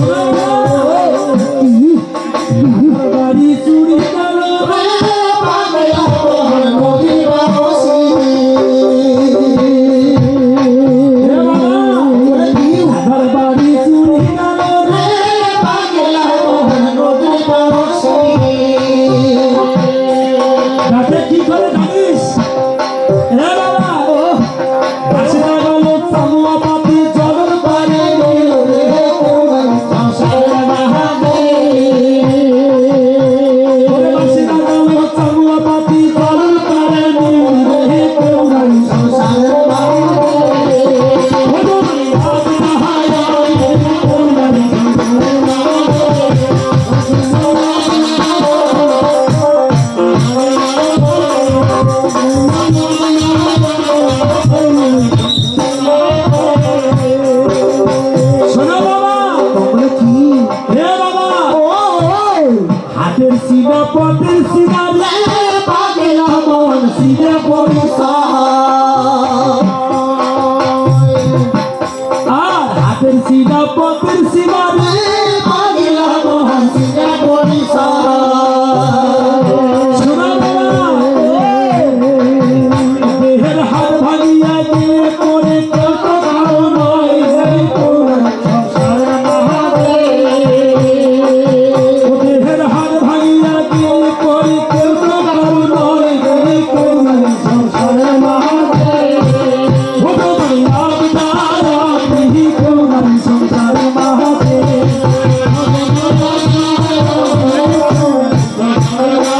Oh. হাতের সিধা পথের সিধা রে পাগেলা মন সিধা পরে সাহা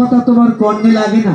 কথা তোমার কর্ণে লাগে না।